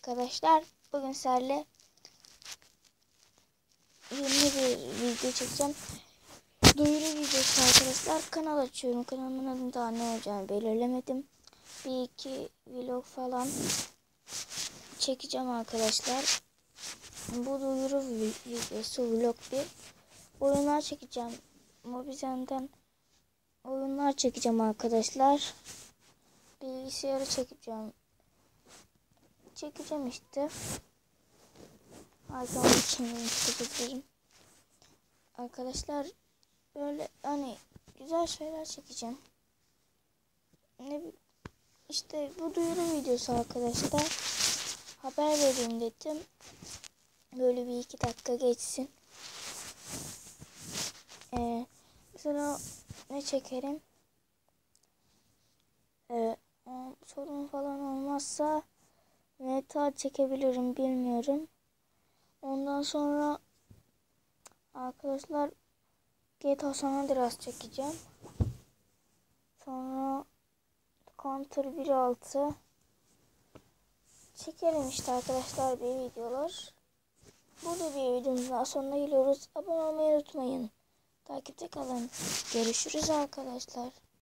arkadaşlar. Bugün sizlerle yeni bir video çekeceğim. Duyuru videosu arkadaşlar. Kanal açıyorum. Kanalımın adını daha ne olacağını belirlemedim. Bir iki vlog falan çekeceğim arkadaşlar. Bu duyuru videosu vlog bir. Oyunlar çekeceğim. Mobizen'den oyunlar çekeceğim arkadaşlar. Bilgisayarı çekeceğim çekeceğim işte. Şimdi çekeceğim. Arkadaşlar böyle hani güzel şeyler çekeceğim. Ne işte bu duyuru videosu arkadaşlar. Haber vereyim dedim. Böyle bir iki dakika geçsin. Ee, mesela ne çekerim? Ee, sorun falan olmazsa meta çekebilirim bilmiyorum. Ondan sonra arkadaşlar GTA San Andreas çekeceğim. Sonra Counter 1.6 çekelim işte arkadaşlar bir videolar. Burada bir videomuzun sonuna geliyoruz. Abone olmayı unutmayın. Takipte kalın. Görüşürüz arkadaşlar.